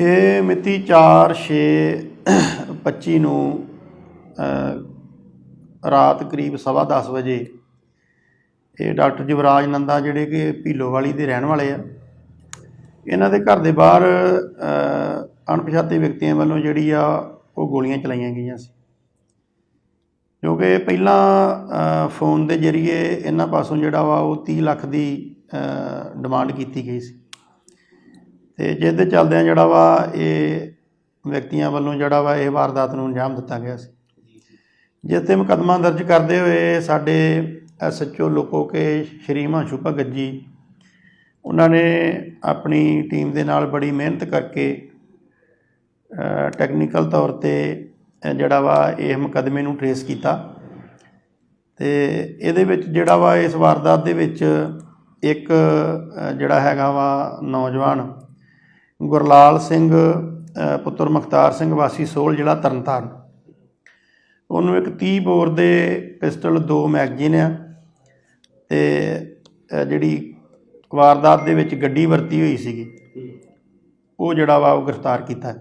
ਇਹ ਮਿਤੀ 4 6 25 ਨੂੰ ਰਾਤ ਕਰੀਬ ਸਵਾ ਦਸ ਵਜੇ ਇਹ ਡਾਕਟਰ ਜਵਰਾਜ ਨੰਦਾ ਜਿਹੜੇ ਕਿ ਭੀਲੋਵਾਲੀ ਦੇ ਰਹਿਣ ਵਾਲੇ ਆ, ਇਹਨਾਂ ਦੇ ਘਰ ਦੇ ਬਾਹਰ ਅਣਪਛਾਤੇ ਵਿਅਕਤੀਆਂ ਵੱਲੋਂ ਜਿਹੜੀ ਆ ਉਹ ਗੋਲੀਆਂ ਚਲਾਈਆਂ ਗਈਆਂ ਸੀ। ਜੋ ਕਿ ਪਹਿਲਾਂ ਫੋਨ ਦੇ ਜ਼ਰੀਏ ਇਹਨਾਂ ਪਾਸੋਂ ਜਿਹੜਾ ਵਾ ਉਹ 30 ਲੱਖ ਦੀ ਡਿਮਾਂਡ ਕੀਤੀ ਗਈ ਸੀ। ਤੇ ਜਿਹਦੇ ਚੱਲਦਿਆਂ ਜਿਹੜਾ ਵਾ ਇਹ ਵਿਅਕਤੀਆਂ ਵੱਲੋਂ ਜਿਹੜਾ ਵਾ ਇਹ ਵਾਰਦਾਤ ਨੂੰ ਅੰਜਾਮ ਦਿੱਤਾ ਗਿਆ ਸੀ। ਜਿਸ ਤੇ ਮੁਕੱਦਮਾ ਦਰਜ ਕਰਦੇ ਹੋਏ ਸਾਡੇ ਐਸਐਚਓ ਲੋਕੋ ਕੇ ਸ਼੍ਰੀ ਹਿਮਾਂਸ਼ੂ ਭਗਤ ਜੀ, ਉਹਨਾਂ ਨੇ ਆਪਣੀ ਟੀਮ ਦੇ ਨਾਲ ਬੜੀ ਮਿਹਨਤ ਕਰਕੇ ਟੈਕਨੀਕਲ ਤੌਰ ਤੇ ਜਿਹੜਾ ਵਾ ਇਹ ਮੁਕੱਦਮੇ ਨੂੰ ਟਰੇਸ ਕੀਤਾ। ਤੇ ਇਹਦੇ ਵਿੱਚ ਜਿਹੜਾ ਵਾ ਇਸ ਵਾਰਦਾਤ ਦੇ ਵਿੱਚ ਇੱਕ ਜਿਹੜਾ ਹੈਗਾ ਵਾ ਨੌਜਵਾਨ ਗੁਰਲਾਲ ਸਿੰਘ ਪੁੱਤਰ ਮੁਖਤਾਰ ਸਿੰਘ ਵਾਸੀ ਸੋਲ ਜ਼ਿਲ੍ਹਾ ਤਰਨਤਾਰਨ। ਉਹਨੂੰ ਇੱਕ 30 ਬੋਰ ਦੇ ਪਿਸਟਲ ਦੋ ਮੈਗਜ਼ੀਨ ਆ ਤੇ ਜਿਹੜੀ ਵਾਰਦਾਤ ਦੇ ਵਿੱਚ ਗੱਡੀ ਵਰਤੀ ਹੋਈ ਸੀਗੀ ਉਹ ਜਿਹੜਾ ਵਾ ਉਹ ਗ੍ਰਿਫਤਾਰ ਕੀਤਾ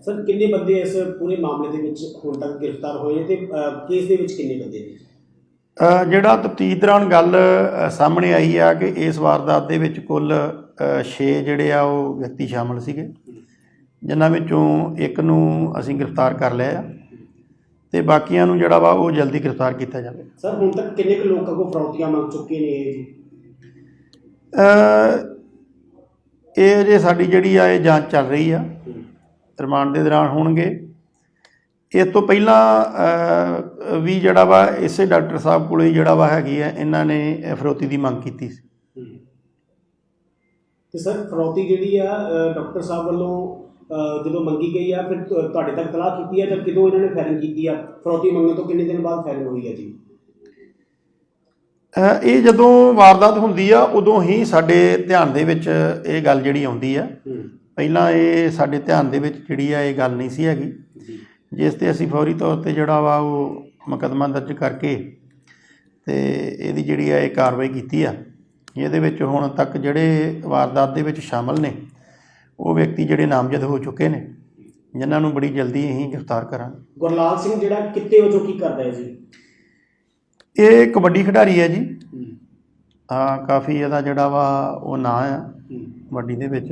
ਸਰ ਕਿੰਨੇ ਬੰਦੇ ਇਸ ਪੂਰੇ ਮਾਮਲੇ ਦੇ ਵਿੱਚ ਹੁਣ ਤੱਕ ਗ੍ਰਿਫਤਾਰ ਹੋਏ ਤੇ ਕੇਸ ਦੇ ਵਿੱਚ ਕਿੰਨੇ ਬੰਦੇ ਨੇ? ਜਿਹੜਾ ਤਫਤੀਸ਼ ਦੌਰਾਨ ਗੱਲ ਸਾਹਮਣੇ ਆਈ ਆ ਕਿ ਇਸ ਵਾਰਦਾਤ ਦੇ ਵਿੱਚ ਕੁੱਲ 6 ਜਿਹੜੇ ਆ ਉਹ ਵਿਅਕਤੀ ਸ਼ਾਮਲ ਸੀਗੇ। ਜਿਨ੍ਹਾਂ ਵਿੱਚੋਂ ਇੱਕ ਨੂੰ ਅਸੀਂ ਗ੍ਰਿਫਤਾਰ ਕਰ ਲਿਆ ਆ ਤੇ ਬਾਕੀਆਂ ਨੂੰ ਜਿਹੜਾ ਵਾ ਉਹ ਜਲਦੀ ਗ੍ਰਿਫਤਾਰ ਕੀਤਾ ਜਾਵੇ। ਸਰ ਹੁਣ ਤੱਕ ਕਿੰਨੇ ਕੁ ਲੋਕਾਂ ਕੋ ਫਰੌਤੀਆਂ ਮੰਗ ਚੁੱਕੇ ਨੇ ਇਹ ਜੀ? ਅ, ਇਹ ਜੇ ਸਾਡੀ ਜਿਹੜੀ ਆ ਇਹ ਜਾਂਚ ਚੱਲ ਰਹੀ ਆ। ਰਿਮਾਂਡ ਦੇ ਦੌਰਾਨ ਹੋਣਗੇ। ਇਸ ਤੋਂ ਪਹਿਲਾਂ ਵੀ ਜਿਹੜਾ ਵਾ ਇਸੇ ਡਾਕਟਰ ਸਾਹਿਬ ਕੋਲੇ ਜਿਹੜਾ ਵਾ ਹੈਗੀ ਆ ਇਹਨਾਂ ਨੇ ਫਰੋਤੀ ਦੀ ਮੰਗ ਕੀਤੀ ਸੀ। ਤੇ ਸਰ ਫਰੌਤੀ ਜਿਹੜੀ ਆ ਡਾਕਟਰ ਸਾਹਿਬ ਵੱਲੋਂ ਜਦੋਂ ਮੰਗੀ ਗਈ ਆ ਫਿਰ ਤੁਹਾਡੇ ਤੱਕ ਤਲਾਹ ਕੀਤੀ ਆ ਜਾਂ ਕਿਦੋਂ ਇਹਨਾਂ ਨੇ ਫਾਇਰਿੰਗ ਕੀਤੀ ਆ? ਫਰੌਤੀ ਮੰਗਣ ਤੋਂ ਕਿੰਨੇ ਦਿਨ ਬਾਅਦ ਫਾਇਰਿੰਗ ਹੋਈ ਆ ਜੀ? ਇਹ ਜਦੋਂ ਵਾਰਦਾਤ ਹੁੰਦੀ ਆ ਉਦੋਂ ਹੀ ਸਾਡੇ ਧਿਆਨ ਦੇ ਵਿੱਚ ਇਹ ਗੱਲ ਜਿਹੜੀ ਆਉਂਦੀ ਆ। ਪਹਿਲਾਂ ਇਹ ਸਾਡੇ ਧਿਆਨ ਦੇ ਵਿੱਚ ਜਿਹੜੀ ਆ ਇਹ ਗੱਲ ਨਹੀਂ ਸੀ ਹੈਗੀ। ਜਿਸ ਤੇ ਅਸੀਂ ਫੌਰੀ ਤੌਰ ਤੇ ਜਿਹੜਾ ਵਾ ਉਹ ਮੁਕੱਦਮਾ ਦਰਜ ਕਰਕੇ ਤੇ ਇਹਦੀ ਜਿਹੜੀ ਆ ਇਹ ਕਾਰਵਾਈ ਕੀਤੀ ਆ। ਇਹਦੇ ਵਿੱਚ ਹੁਣ ਤੱਕ ਜਿਹੜੇ ਵਾਰਦਾਤ ਦੇ ਵਿੱਚ ਸ਼ਾਮਲ ਨੇ ਉਹ ਵਿਅਕਤੀ ਜਿਹੜੇ ਨਾਮਜ਼ਦ ਹੋ ਚੁੱਕੇ ਨੇ ਜਿਨ੍ਹਾਂ ਨੂੰ ਬੜੀ ਜਲਦੀ ਅਸੀਂ ਗ੍ਰਿਫਤਾਰ ਕਰਾਂਗੇ। ਗੁਰਲਾਲ ਸਿੰਘ ਜਿਹੜਾ ਕਿੱਤੇ ਵਜੋਂ ਕੀ ਕਰਦਾ ਹੈ ਜੀ? ਇਹ ਕਬੱਡੀ ਖਿਡਾਰੀ ਹੈ ਜੀ। ਹਾਂ। ਕਾਫੀ ਇਹਦਾ ਜਿਹੜਾ ਵਾ ਉਹ ਨਾਂ ਆ ਕਬੱਡੀ ਦੇ ਵਿੱਚ।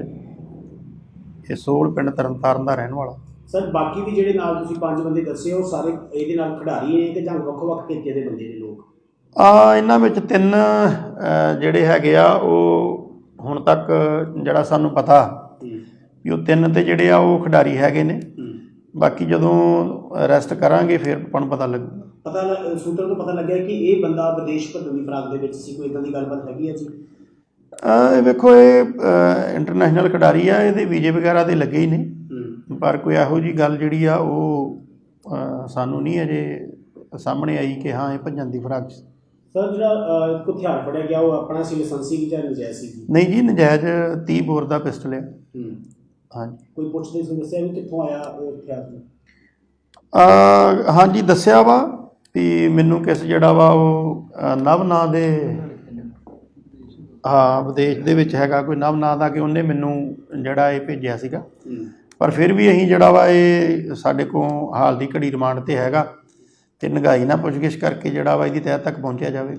ਇਹ ਸੋਲ ਪਿੰਡ ਤਰਨਤਾਰਨ ਦਾ ਰਹਿਣ ਵਾਲਾ। ਸਰ ਬਾਕੀ ਵੀ ਜਿਹੜੇ ਨਾਲ ਤੁਸੀਂ ਪੰਜ ਬੰਦੇ ਦੱਸੇ ਉਹ ਸਾਰੇ ਇਹਦੇ ਨਾਲ ਖਿਡਾਰੀ ਨੇ ਕਿ ਜਾਂ ਵੱਖ-ਵੱਖ ਕਿੱਤੇ ਦੇ ਬੰਦੇ ਨੇ ਲੋਕ? ਆ ਇਹਨਾਂ ਵਿੱਚ ਤਿੰਨ ਜਿਹੜੇ ਹੈਗੇ ਆ ਉਹ ਹੁਣ ਤੱਕ ਜਿਹੜਾ ਸਾਨੂੰ ਪਤਾ ਵੀ ਉਹ ਤਿੰਨ ਤੇ ਜਿਹੜੇ ਆ ਉਹ ਖਿਡਾਰੀ ਹੈਗੇ ਨੇ। ਬਾਕੀ ਜਦੋਂ ਅਰੈਸਟ ਕਰਾਂਗੇ ਫਿਰ ਆਪਾਂ ਨੂੰ ਪਤਾ ਲੱਗੂ। ਪਤਾ ਸੂਤਰਾਂ ਤੋਂ ਪਤਾ ਲੱਗਿਆ ਕਿ ਇਹ ਬੰਦਾ ਵਿਦੇਸ਼ ਭੱਜਣ ਦੀ ਫਰਾਕ ਦੇ ਵਿੱਚ ਸੀ। ਕੋਈ ਇਦਾਂ ਦੀ ਗੱਲਬਾਤ ਹੈਗੀ ਹੈ ਜੀ? ਇਹ ਵੇਖੋ ਇਹ ਇੰਟਰਨੈਸ਼ਨਲ ਖਿਡਾਰੀ ਆ ਇਹਦੇ ਵੀਜ਼ੇ ਵਗੈਰਾ ਤੇ ਲੱਗੇ ਹੀ ਨੇ। ਪਰ ਕੋਈ ਇਹੋ ਜੀ ਗੱਲ ਜਿਹੜੀ ਆ ਉਹ ਸਾਨੂੰ ਨਹੀਂ ਅਜੇ ਸਾਹਮਣੇ ਆਈ ਕਿ ਹਾਂ ਇਹ ਭੱਜਣ ਦੀ ਫਰਾਕ 'ਚ ਸਰ ਜਿਹੜਾ ਇੱਕ ਹਥਿਆਰ ਫੜਿਆ ਗਿਆ ਉਹ ਆਪਣਾ ਸੀ ਲਾਇਸੈਂਸੀ ਕਿ ਜਾਂ ਨਜਾਇਜ਼ ਸੀ ਜੀ? ਨਹੀਂ ਜੀ ਨਜਾਇਜ਼ 30 ਬੋਰ ਦਾ ਪਿਸਟਲ ਹੈ। ਹਾਂਜੀ। ਕੋਈ ਪੁੱਛਦੇ ਸੀ ਦੱਸਿਆ ਵੀ ਕਿੱਥੋਂ ਆਇਆ ਉਹ ਹਥਿਆਰ? ਅ, ਹਾਂਜੀ ਦੱਸਿਆ ਵਾ ਵੀ ਮੈਨੂੰ ਕਿਸ ਜਿਹੜਾ ਵਾ ਉਹ ਨਵ ਨਾਂ ਦੇ ਹਾਂ ਵਿਦੇਸ਼ ਦੇ ਵਿੱਚ ਹੈਗਾ ਕੋਈ ਨਵ ਨਾਂ ਦਾ ਕਿ ਉਹਨੇ ਮੈਨੂੰ ਜਿਹੜਾ ਇਹ ਭੇਜਿਆ ਸੀਗਾ। ਪਰ ਫਿਰ ਵੀ ਅਸੀਂ ਜਿਹੜਾ ਵਾ ਇਹ ਸਾਡੇ ਕੋਲ ਹਾਲ ਦੀ ਘੜੀ ਰਿਮਾਂਡ ਤੇ ਹੈਗਾ। ਤੇ ਨਗਾਈ ਨਾਲ ਪੁੱਛਗਿੱਛ ਕਰਕੇ ਜਿਹੜਾ ਵਾ ਇਹਦੀ ਤਹਿ ਤੱਕ ਪਹੁੰਚਿਆ ਜਾਵੇ।